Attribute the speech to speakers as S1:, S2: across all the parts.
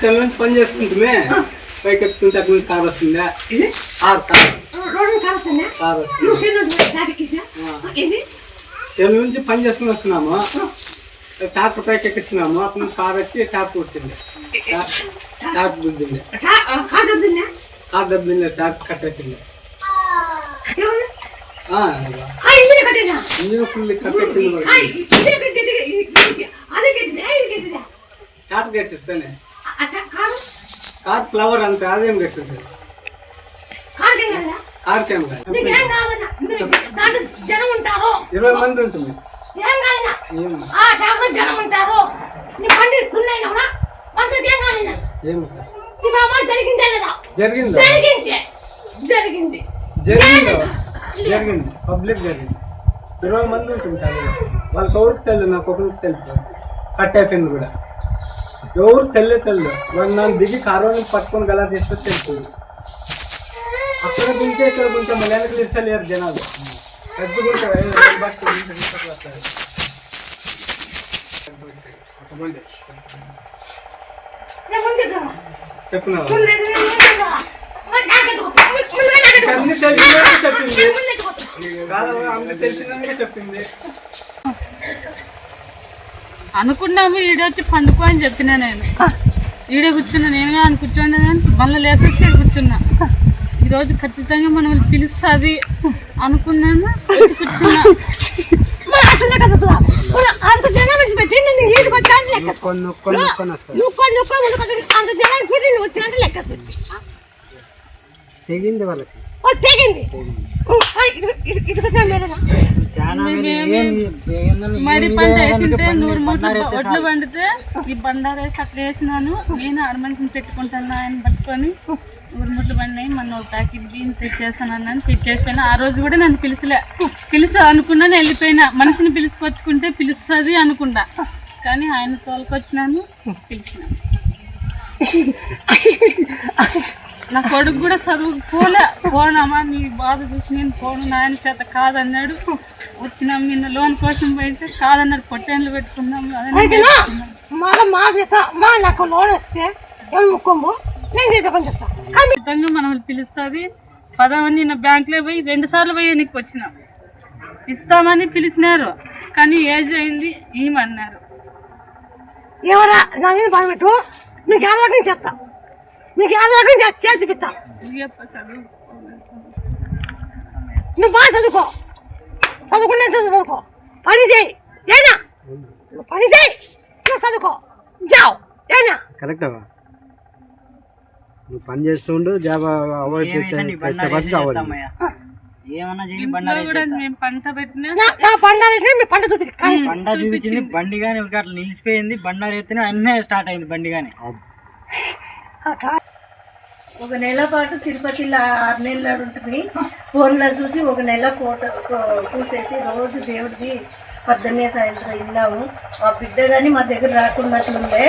S1: Cell నుంచి పని చేసుకుంటుమే? పైకి ఎత్తుకుంటే అక్కడ నుంచి కార్ వస్తుందా? కార్. కార్ వస్తుంది? సెల్ నుంచి పని చేసుకుని వస్తున్నాము. ట్రాక్టర్ పైకి ఎక్కిస్తున్నాము. అక్కడ నుంచి కార్ వచ్చి ట్రాక్టర్ కొట్టింది. గుద్దింది.
S2: కాదొద్దున్నా
S1: కార్ దెబ్బతింది ట్రాక్టర్ కట్ అవుతుంది ఇంజిన్ ఫుల్ కట్ అవుతుంది ట్రాక్టర్ కట్టిస్తానే. కార్ ఫ్లవర్ అంతే అదేం కట్టింది
S2: కాదు కదా
S1: కార్ కేం కాదు
S2: నీకేం కావాలన్నా? దాంట్లో జనం ఉంటారు.
S1: ఇరవై మంది ఉంటుంది.
S2: జరిగిందే
S1: జరిగిందా? పబ్లిక్ జరిగింది. ఇరవై మంది ఉంటుంది కానీ వాళ్ళకి ఎవరికి తెలియదు నాకు ఒకరికి తెలుసు. కట్ అయిపోయింది కూడా. ఎవరు తెలియదు తెల్ల. వాళ్ళు నన్ను దిగి కారుని పట్టుకొని గలా తీసుకొచ్చి తెలుస్తుంది. అక్కడ గుంటే ఇక్కడ గుంటే మలయాళకు వెనక్కి జనాలు. పెద్ద గుంటే బస్ చెప్పింది. కాదు చెప్పింది.
S3: అనుకున్నాము ఈడొచ్చి పండుకో అని చెప్పినా నేను. ఈడే కూర్చున్నా నేను కానీ కూర్చోండి కానీ మళ్ళీ లేసి వచ్చి ఈడ కూర్చున్నా. ఈరోజు ఖచ్చితంగా మనం పిలుస్తుంది అనుకున్నాను. వచ్చి కూర్చున్నా.
S1: తెగింది వాళ్ళకి.
S2: ఓ తెగింది.
S3: మడి పంట వేసింటే నూరు మూటలు ఒడ్లు పండితే ఈ బండారు వేసి అక్కడ వేసినాను. నేను ఆడ మనిషిని పెట్టుకుంటాను ఆయన పట్టుకొని నూరు మూటలు పండినాయి. ఒక ప్యాకెట్ బియ్యం తెచ్చేసాను అని తెచ్చేసిపోయినా. ఆ రోజు కూడా నన్ను పిలిచలే. పిలుసు అనుకున్నాను వెళ్ళిపోయినా. మనిషిని పిలుచుకొచ్చుకుంటే పిలుస్తుంది అనుకున్నా. కానీ ఆయన తోలుకొచ్చినాను పిలిచినాను. నా కొడుకు కూడా చదువు పోలే. పోనమ్మా మీ బాధ చూసి నేను పోను నాయన చేత కాదన్నాడు. వచ్చినాం నిన్న లోన్ కోసం పోయింటే కాదన్నారు పొట్టేళ్ళు పెట్టుకున్నాం
S2: నాకు లోన్ వస్తే
S3: ఖచ్చితంగా మనం పిలుస్తుంది. పదవని నిన్న బ్యాంకులో పోయి రెండు సార్లు పోయి నీకు వచ్చినాం. ఇస్తామని పిలిచినారు. కానీ ఏజ్ అయింది ఏమన్నారు
S2: ఎవరా? నా బాధ పెట్టు. నీకు చెప్తా. నీకు రకం చేసి చూపిస్తా.
S3: చదువు
S2: నువ్వు బాగా చదువుకో. చదువుకునే చదువుకో. పని చేయి. ఏనా? నువ్వు పని చేయి. నువ్వు చదువుకో. జావ్. ఏనా?
S1: కరెక్ట్? నువ్వు పని చేస్తుండు జాబ్ అవాయిడ్ చేస్తే
S3: పంట
S4: చూపించింది బండి కానీ అట్లా నిలిచిపోయింది బండారు ఎత్తున అన్నీ స్టార్ట్ అయింది బండి కానీ
S5: ఒక నెల పాటు తిరుపతిలో ఆరు నెలలు ఉంటుంది. ఫోన్లో చూసి ఒక నెల ఫోటో చూసేసి రోజు దేవుడిది పొద్దున్నే సాయంత్రం విన్నాము. మా బిడ్డ కానీ మా దగ్గర రాకున్నట్లుండే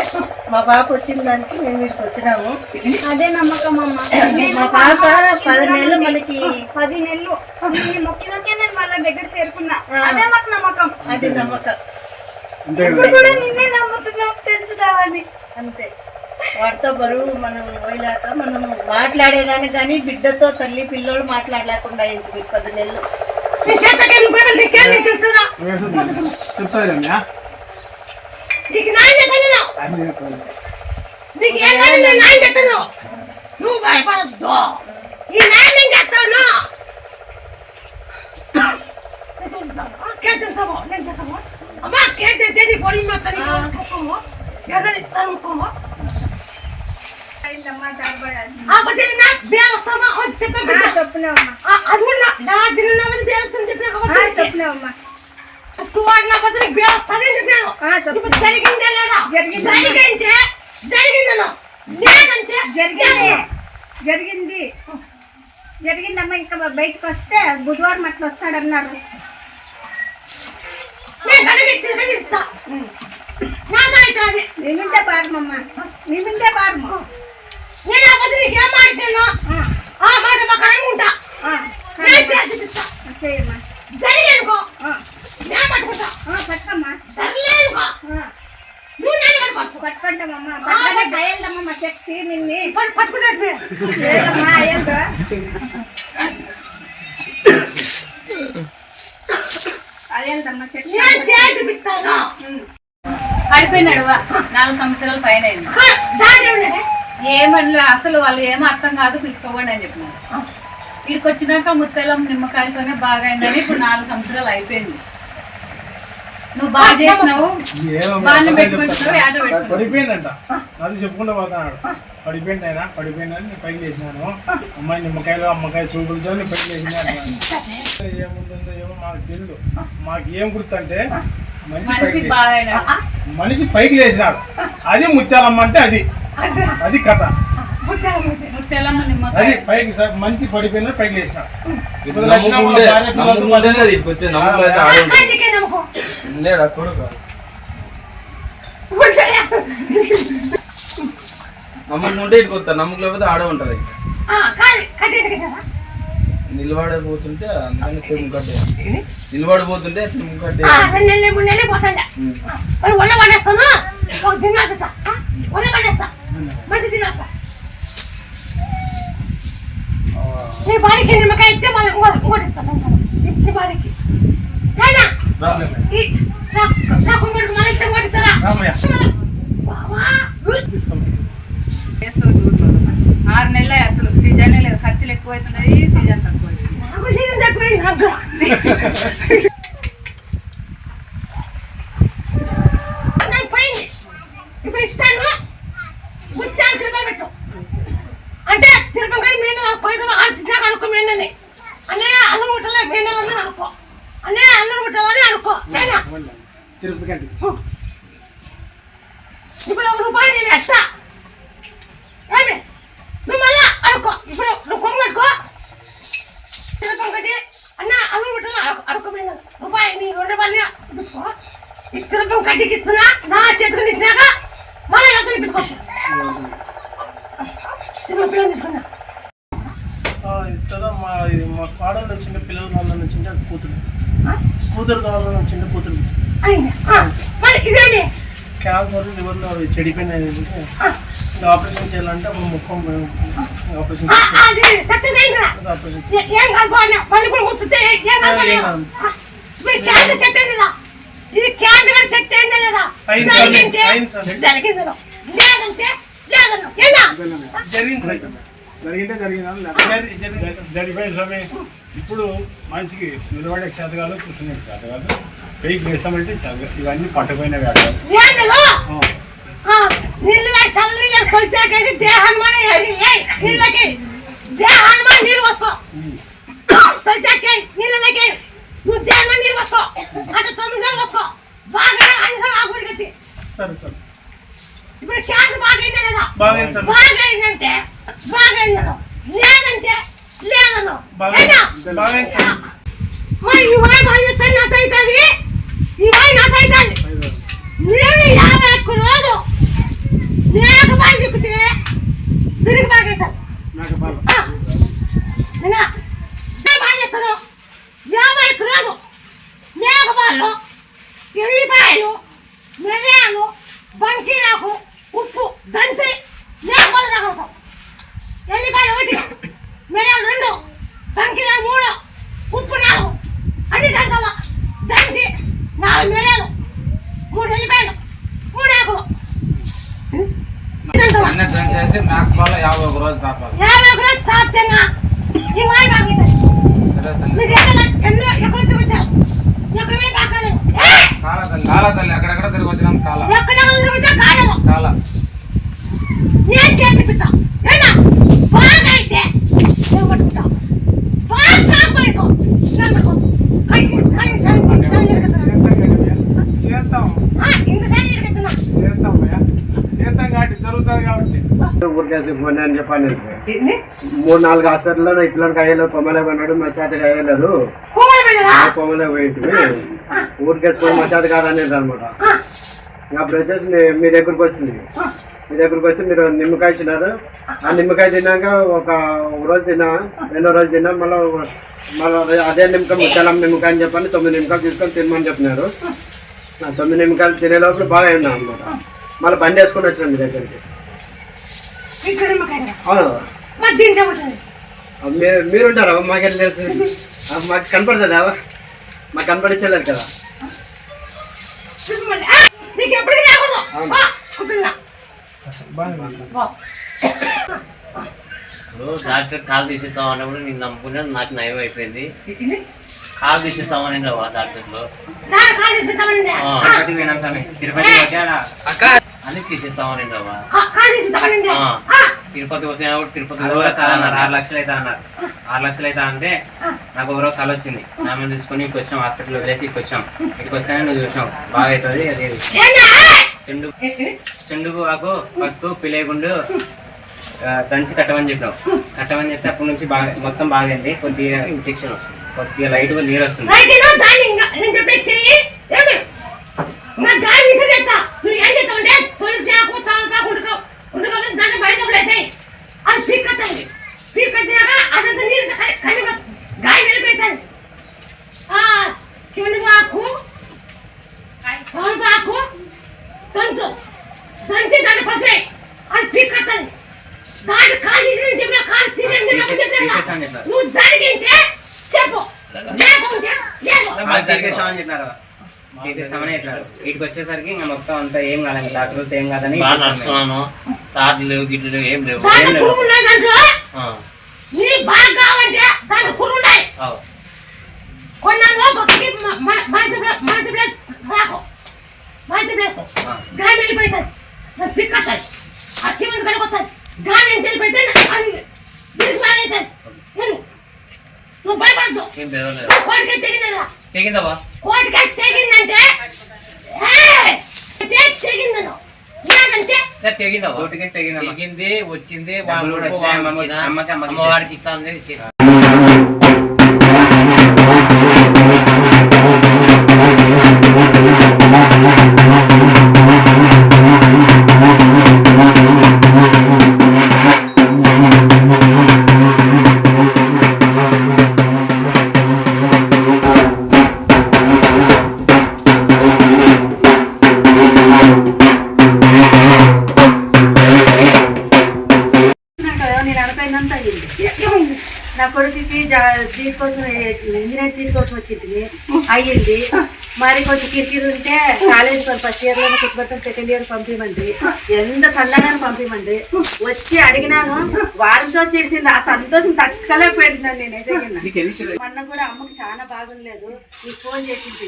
S5: మా పాప వచ్చిన దానికి మేము వీడికి వచ్చినాము.
S6: అదే నమ్మకం అమ్మ.
S5: మా పాప పది నెలలు మనకి
S6: పది నెలలు. నేను వాళ్ళ దగ్గర చేరుకున్నా. అదే మాకు నమ్మకం.
S5: అది నమ్మకం.
S6: ఇప్పుడు కూడా నిన్నే తెలుసు కావాలి
S5: అంతే. వాటితో బరువు మనం పోయిలాక మనం మాట్లాడేదాన్ని కానీ బిడ్డతో తల్లి పిల్లోడు మాట్లాడలేకుండా అయింది పది నెలలు.
S2: నువ్వు కాదు భయపడద్దు. ఈ నేను చేస్తాము అమ్మా పొడి ఎదని ఇస్తాను ముక్కము
S6: చెప్పినావమ్మా
S2: వాడిన బదులు బేరస్తుంది చెప్పినాను. ఇప్పుడు జరిగిందే లేదా? జరిగిందంటే జరిగిందను లేదంటే
S6: జరిగింది. జరిగింది. జరిగిందమ్మా ఇంకా బయటకు వస్తే బుధవారం అట్లా వస్తాడన్నారు.
S2: నేను కనిపిస్తే కనిపిస్తా నాకైతే అది.
S6: నీ మిందే పారమమ్మా నీ మిందే పారము
S2: నేను ఆ బదులు ఏం మాడితేనో ఆ. మాట ప్రకారంగా ఉంటా నేను చేసి.
S6: చేయమ్మా.
S2: జరిగేనుకో నేను పట్టుకుంటా.
S6: పట్టమ్మా
S2: సర్లేనుకో నువ్వు నేను పట్టుకో?
S6: పట్టుకుంటామమ్మా పట్టుకుంటే దయలమ్మా
S2: మరి పట్టుకున్నట్టు
S6: లేదమ్మా ఏంటో అదేంటమ్మా చెప్పు
S2: నేను చేతి పిస్తాను
S3: పడిపోయినాడు వా. నాలుగు సంవత్సరాల పైన ఏమనలే అసలు వాళ్ళు ఏమో అర్థం కాదు పిలుచుకోకండి అని చెప్పినారు. ఇక్కడికి వచ్చినాక ముత్తెలం నిమ్మకాయతోనే బాగా అయిందని ఇప్పుడు నాలుగు సంవత్సరాలు అయిపోయింది. నువ్వు బాగా చేసినావు. బాగా పెట్టుకుంటున్నావు ఆట
S7: పడిపోయిందంట. అది చెప్పుకుంటూ పోతున్నాడు. పడిపోయింది ఆయన పడిపోయిందని నేను పైకి లేచినాను. అమ్మాయి నిమ్మకాయలు అమ్మకాయ చూపులతో నేను పైకి లేచినాను ఏముంటుందో ఏమో మాకు తెలియదు మాకు ఏం గుర్తంటే మనిషి పైకి లేచినాడు. అది ముత్యాలమ్మ అంటే అది. అది కథ. అది పైకి మంచి పడిపోయినా పైకి
S8: అది వచ్చే నమ్మకం కొడుకు? నమ్ముకుంటే ఇటు కొత్త నమ్మకం లేకపోతే ఆడే ఉంటది నిలబడబోతుంటే అందుకని తిరుగు కట్టే నిలబడిపోతుంటే తిరుగు కట్టే
S2: రెండు నెలలు మూడు నెలలు పోతాండా. మరి ఒళ్ళ పడేస్తాను? ఒక తిన్నాడుతా ఒళ్ళ పడేస్తా. మంచి తిన్నాడుతా నీ భార్యకి నిమ్మకాయ ఇస్తే మళ్ళీ ఇంకోటి ఇంకోటి ఇస్తా సంతానం. నీ- నీ భార్యకి నాయనా, ఈ- నా- నాకు ఇంకోటి మళ్ళీ ఇస్తే ఇంకోటి ఇస్తారా? బావా,
S3: చేస్తావు చూడు. ఆరు నెలలే అసలు సీజన్ లేదు ఖర్చులు ఎక్కువ అవుతున్నాయి సీజన్ తక్కువ అవుతుంది
S2: నాకు సీజన్ తక్కువైంది నాకు కూడా. నాకు పోయింది. ఇప్పుడు ఇస్తాను ముత్యాలు తిరుపతి పెట్టు అంటే తిరుపతి కాడి మీద నాకు పోయిన ఆడు తిన్నాక అనుకో మీనని అనే అల్లం ముట్టలే మీనని అనుకో అనే అల్లం ముట్టాలని అనుకో నేనా
S1: తిరుపతి కంటే
S2: ఇప్పుడు ఒక రూపాయి నేను ఎస్తా ఏమి నువ్వు మళ్ళా అనుకో ఇప్పుడు నువ్వు కొంగు పెట్టుకో తిరుపతి కట్టి అన్న అల్లం ముట్టలు అనుకో మీద రూపాయి నీ రెండు రూపాయలు ఇప్పించుకో ఈ కట్టికి ఇస్తున్నా నా చేతికి ఇచ్చినాక మళ్ళీ ఎంత ఇప్పించుకోవచ్చు తీసుకున్నా.
S7: మా మా పాడలో చిన్న పిల్లలు కావాలని వచ్చింటే అది కూతురు. కూతురు కావాలని వచ్చింది కూతురు. క్యాన్సర్ లివర్లో ఇంకా ఆపరేషన్ చేయాలంటే అప్పుడు ముఖం ఆపరేషన్ ఆపరేషన్.
S2: ఏ- ఏం కాదు బాగా మళ్ళీ కూడా కూర్చుంటే ఏం కాదు బాగా.
S7: ఏం కాదు.
S2: ఆ, మీరు క్యాన్సర్ చెట్టు లేదా ఇది క్యాన్సర్ కూడా చెట్టు ఏందా లేదా
S7: అయింది సార్,
S2: జరిగింటే
S7: అయింది సార్.
S2: జరిగిందను లేదంటే లేదను ఏనా
S7: జరిగింది సార్.
S1: జరిగింటే జరిగిన
S7: జరి- జరి- జరిగిపోయిన సమయం ఇప్పుడు మనిషికి నిలబడే చేత కాదు కూర్చునే చేత కాదు పెయికి వేస్తామంటే చేత కాదు. ఇవన్నీ పట్టుకుపోయిన వ్యాపారం
S2: ఏందలో నీళ్ళు వేసి చల్ల నీళ్ళు కొలిచాకేసి దేహాన్ని మన నీళ్ళకి దేహాన్ని మన నీళ్ళు పోసుకో కొలిచాకే నీళ్ళకి నువ్వు దేహాన్ని నీళ్ళు పోసుకో అంటే తొమ్మిది నెలలు పోసుకో బాగా అనిసా కట్టి.
S7: సరే సార్.
S2: ఇప్పుడు క్యాన్సర్ బాగా అయిందా లేదా?
S7: బాగా అయింది సార్.
S2: బాగా అయిందంటే బాగా అయిందను లేదంటే లేదను
S7: బాగా అయింది. బాగా.
S2: మరి ఈ వాయి బాగా నాతో అవుతుంది ఈ వాయి నాతో అవుతుంది నేను యాభై ఒక్క రోజు నాకు బాగా చెప్తే వీరికి బాగా అవుతాను
S1: నాకు బాగా.
S2: బాగా చెప్తాను యాభై రోజు మేకపాలు ఎల్లిపాయలు మిరియాలు బంకీరాకు ఉప్పు దంచి మేకపాలు తాగుతాం ఎల్లిపాయలు ఒకటి మిరియాలు రెండు బంకీరా మూడు ఉప్పు నాలుగు అన్ని దంచాల? దంచి నాలుగు మిరియాలు మూడు ఎల్లిపాయలు మూడు ఆకులు?
S8: అన్నీ డ్రింక్ చేసి మ్యాక్స్ బాల్ యాభై ఒక రోజు తాపాలి
S2: యాభై ఒక్క రోజు తాపుతాను ఈ వాయి బాగా అవుతుంది
S8: సరే తల్లి.
S2: మీరు ఎక్కడ ఎన్నో ఎక్కడ తిరుగుతారు ఎక్కడ పోయి బాగాలేదు ఏయ్!
S8: కాల తల్లి కాల తల్లి అక్కడెక్కడ తిరిగి వచ్చినాం కాల
S2: ఎక్కడ తిరుగుతా కాలేము
S8: కాల
S2: నేను చేర్పిస్తా ఏనా బాగా అయితే నేను పట్టుకుంటా బాగా కాపాడుకో నేను పట్టుకో కై కై సరి సరి ఇరుకుతున్నా
S1: చేస్తాం
S2: ఆ ఇంత సరి ఇరుకుతున్నా
S1: చేస్తాం భయ్యా. చేస్తాం కాబట్టి జరుగుతుంది కాబట్టి ఊరికేసి పోనీ అని చెప్పాను మూడు నాలుగు హాస్పిటల్లో పిల్లలకి అయ్యలేదు కొమ్మలే పడినాడు మా చేతకి అయ్యలేదు కొమ్మలే పోయింటివి. ఊరికేసి పోయి మా చేత కాదనేది అనమాట. అప్పుడు వచ్చేసి మీ- మీ దగ్గరకు వచ్చింది. మీ దగ్గరకు వచ్చి మీరు నిమ్మకాయ ఇచ్చినారు ఆ నిమ్మకాయ తిన్నాక ఒక ఒక రోజు తిన్నా రెండో రోజు తిన్నా మళ్ళీ మళ్ళీ అదే నిమ్మకాయ ముత్యాలం నిమ్మకాయ అని చెప్పని తొమ్మిది నిమ్మకాయలు తీసుకొని తినమని చెప్పినారు. ఆ తొమ్మిది నిమ్మకాయలు తినే లోపల బాగా అయినా అనమాట. మళ్ళీ బండి వేసుకొని వచ్చినాం మీ దగ్గరికి.
S5: మరి
S2: మీరు మీరుంటారా. మాకెట్లా తెలుసు? ఆ, మాకు కనపడుతుందా? మాకు కనపడించలేదు కదా?
S9: డాక్టర్ కాలు తీసేస్తాం అన్నప్పుడు నేను నమ్ముకున్నాను. నాకు నయం అయిపోయింది. కాలు తీసేస్తామని డాక్టర్లు.
S4: తిరుపతి
S9: అని తీసేస్తామని
S5: కాల్
S9: తిరుపతి పోతే తిరుపతి
S4: కాదన్నారు ఆరు లక్షలు అయితే అన్నారు. ఆరు లక్షలు అయితే అంటే నాకు ఒక రోజు కళ వచ్చింది. ఆమెను తీసుకొని వచ్చాం హాస్పిటల్ వదిలేసి ఇక్కడికి వచ్చాం. ఇక్కడికి వస్తేనే నువ్వు చూసాం బాగా అవుతుంది అది? చెండు చెండుకు ఆకు పసుపు పిలేగుండు దంచి కట్టమని చెప్పాం కట్టమని చెప్తే అప్పటి నుంచి బాగా మొత్తం బాగైంది. కొద్దిగా ఇన్ఫెక్షన్ వస్తుంది. కొద్దిగా లైట్గా నీరు వస్తుంది.
S5: రైతులు దాన్ని ఇంకా నేను విసిరేస్తా నువ్వు ఏం చేస్తావంటే తొలి చేకు
S4: తీసేస్తామని చెప్పారు వీటికి వచ్చేసరికి ఇంకా మొత్తం అంతా ఏం కాలేదు డాక్టర్ ఏం కాదని
S9: బాగా నడుస్తున్నాను. తాట్లు లేవు గిట్లు లేవు. ఏం లేవు. ఏం లేవు ఆ, అవు.
S5: ఆ. నువ్వు భయపడద్దు.
S9: ఏం లేవు
S5: కోటికే తెగిందా
S9: తెగిందవా
S5: కోటికే తెగిందంటే
S9: తెగింది వచ్చింది అమ్మవారికి ఇస్తాను
S5: సీట్ కోసం ఇంజనీర్ సీట్ కోసం వచ్చింది అయ్యింది. మరి కొంచెం కిరికిరి ఉంటే కాలేజ్ ఫస్ట్ ఇయర్లో కుట్టుబట్టం సెకండ్ ఇయర్ పంపించమండి ఎంత పండగని పంపించమండి వచ్చి అడిగినాను వారంతో చేసింది. ఆ సంతోషం తట్టుకోలేకపోయింటున్నాను నేనైతే కింద. మొన్న కూడా అమ్మకి చాలా బాగుండలేదు. నీకు ఫోన్ చేసింది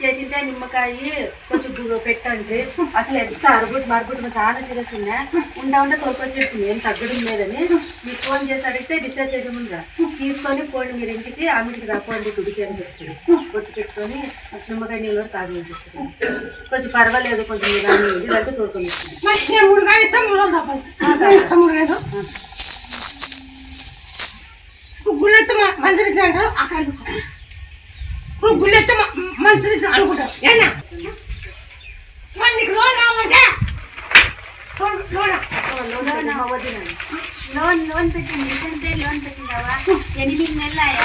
S5: చేసింటే నిమ్మకాయ కొంచెం పెట్టండి అసలు ఎంత అరుగుడు మరుగుడు చాలా సీరియస్ ఉన్నా ఉండా ఉండా తోలుకొచ్చేసింది. ఏం తగ్గడం లేదని. మీకు ఫోన్ చేసి అడిగితే చేసే ముందుగా తీసుకొని పోండి మీరు ఇంటికి ఆమెకి రాపోండి గుడికి అని చెప్తుంది కొట్టు పెట్టుకొని నిమ్మకాయ నీళ్ళు కూడా తాగి చెప్తుంది కొంచెం పర్వాలేదు కొంచెం తోలుకొని
S2: మరి మూడు కాయలు ఇప్పుడు గుళ్ళెత్తే మంత్రి అంటారు అక్కడ ఇప్పుడు గుళ్ళెత్తే మంత్రి అనుకుంటారు ఏనా మరి నీకు లోన్ కావాలంటే లోన్ లోన్
S6: లోన్ లోన్ పెట్టింది రీసెంట్ లోన్ పెట్టిందావా ఎనిమిది నెలలు అయ్యా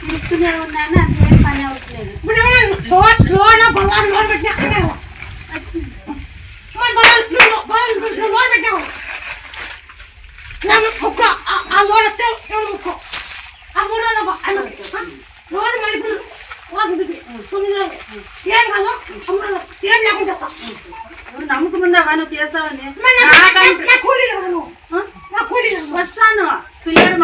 S6: తిరుగుతూనే ఉన్నాను అసలు ఏం పని అవ్వట్లేదు
S2: ఇప్పుడు ఏమైనా లోన్ లోన్ బంగారు లోన్ పెట్టినా అక్కడ మరి బంగారు నువ్వు బంగారు నువ్వు లోన్ పెట్టావు నేను ఒక్క ఆ- ఆ లోన్ వస్తే నేను ఒక్క ఆ మూడు వందలు లోన్ మరి ఇప్పుడు వాకు చూపి తొమ్మిది రోజులు ఏం కాదు ఆ మూడు వందలు ఏం లేకుండా చేస్తా.
S5: నువ్వు నమ్మకముందా నువ్వు చేస్తావని
S2: మరి నా- నా- నా కూలీ కదా నువ్వు నా కూలీ కదా నువ్వు.
S5: వస్తాను క్లియర్